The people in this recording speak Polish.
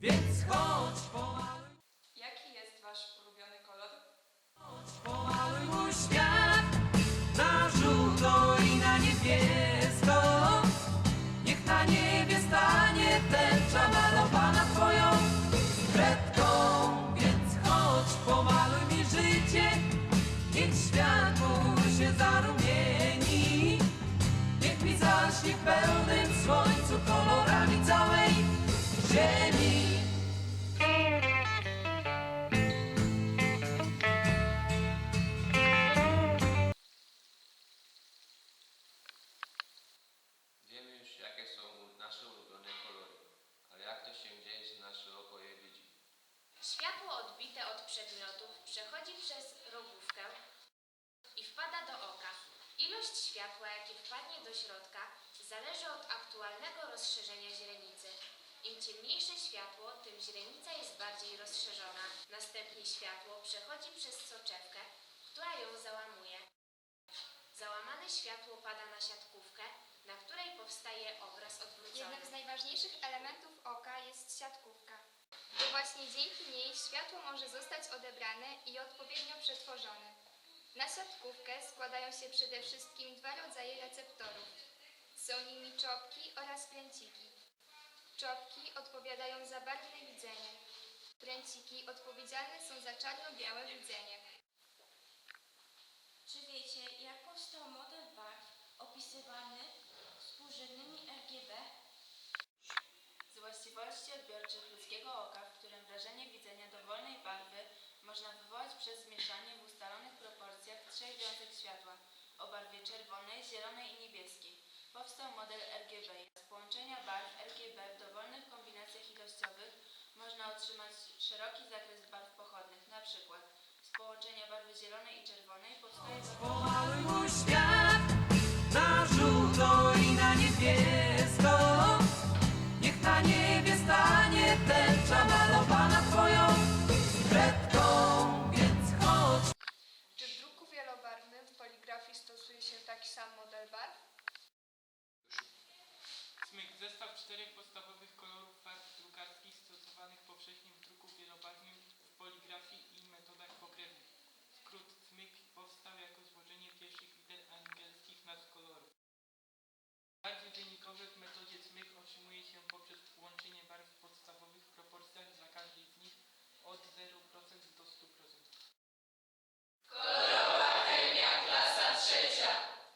Więc chodź, pomaluj, Jaki jest wasz ulubiony kolor? pomaluj mój świat na żółto i na niebiesko. Niech na niebie stanie tęcza malowana twoją kredką. Więc chodź, pomaluj mi życie, niech światło się zarumieni. Niech mi zaśnie w pełnym słońcu kolorami całej ziemi. Odbite od przedmiotów przechodzi przez rogówkę i wpada do oka. Ilość światła, jakie wpadnie do środka, zależy od aktualnego rozszerzenia źrenicy. Im ciemniejsze światło, tym źrenica jest bardziej rozszerzona. Następnie światło przechodzi przez soczewkę, która ją załamuje. Załamane światło pada na siatkówkę, na której powstaje obraz odwrócony. Jednym z najważniejszych elementów oka jest siatkówka. Właśnie dzięki niej światło może zostać odebrane i odpowiednio przetworzone. Na siatkówkę składają się przede wszystkim dwa rodzaje receptorów. Są nimi czopki oraz pręciki. Czopki odpowiadają za barwne widzenie. Pręciki odpowiedzialne są za czarno-białe widzenie. Czy wiecie, jak powstał model barw opisywany współrzędnymi RGB? Z właściwości odbiorczych ludzkiego oka, w którym wrażenie widzenia dowolnej barwy można wywołać przez zmieszanie w ustalonych proporcjach trzech wiązek światła o barwie czerwonej, zielonej i niebieskiej. Powstał model RGB. Z połączenia barw RGB w dowolnych kombinacjach ilościowych można otrzymać szeroki zakres barw pochodnych, przykład z połączenia barwy zielonej i czerwonej старик поставив